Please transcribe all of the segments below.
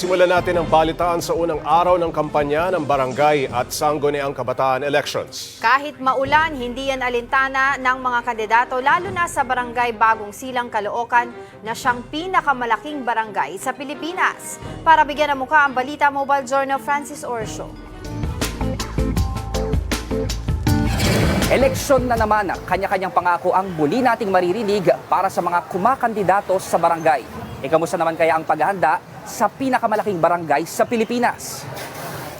Simulan natin ang balitaan sa unang araw ng kampanya ng barangay at sangguniang kabataan elections. Kahit maulan, hindi yan alintana ng mga kandidato lalo na sa barangay Bagong Silang Caloocan na siyang pinakamalaking barangay sa Pilipinas. Para bigyan ng mukha ang Balita Mobile Journal Francis Orsio. Eleksyon na naman, kanya-kanyang pangako ang muli nating maririnig para sa mga kumakandidato sa barangay. E kamusta naman kaya ang paghahanda sa pinakamalaking barangay sa Pilipinas?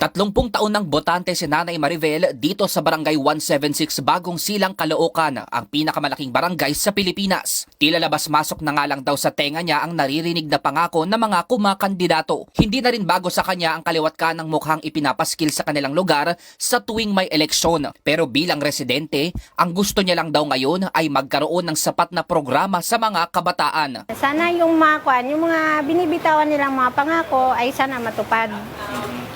Tatlumpung taon ng botante si Nanay Maribel dito sa Barangay 176 Bagong Silang Caloocan, ang pinakamalaking barangay sa Pilipinas. Tila labas-masok na nga lang daw sa tenga niya ang naririnig na pangako ng mga kumakandidato. Hindi na rin bago sa kanya ang kaliwat ka ng mukhang ipinapaskil sa kanilang lugar sa tuwing may eleksyon. Pero bilang residente, ang gusto niya lang daw ngayon ay magkaroon ng sapat na programa sa mga kabataan. Sana yung mga kwan, yung mga binibitawan nilang mga pangako ay sana matupad.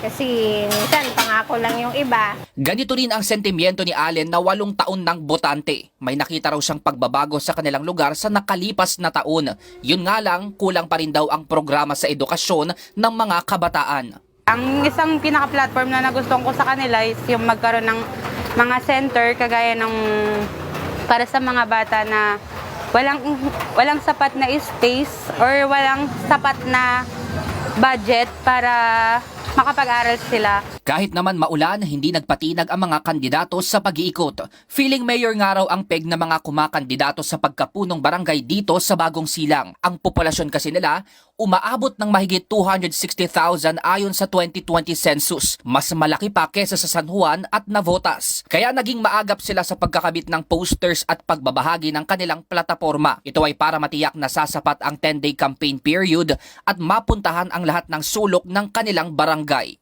Kasi minsan pangako lang yung iba. Ganito rin ang sentimiento ni Allen na walong taon ng botante. May nakita raw siyang pagbabago sa kanilang lugar sa nakalipas na taon. Yun nga lang, kulang pa rin daw ang programa sa edukasyon ng mga kabataan. Ang isang pinaka-platform na nagustuhan ko sa kanila is yung magkaroon ng mga center kagaya ng para sa mga bata na walang walang sapat na space or walang sapat na budget para makapag-aral sila. Kahit naman maulan, hindi nagpatinag ang mga kandidato sa pag-iikot. Feeling mayor nga raw ang peg ng mga kumakandidato sa pagkapunong barangay dito sa Bagong Silang. Ang populasyon kasi nila, umaabot ng mahigit 260,000 ayon sa 2020 census. Mas malaki pa kesa sa San Juan at Navotas. Kaya naging maagap sila sa pagkakabit ng posters at pagbabahagi ng kanilang plataforma. Ito ay para matiyak na sasapat ang 10-day campaign period at mapuntahan ang lahat ng sulok ng kanilang barangay.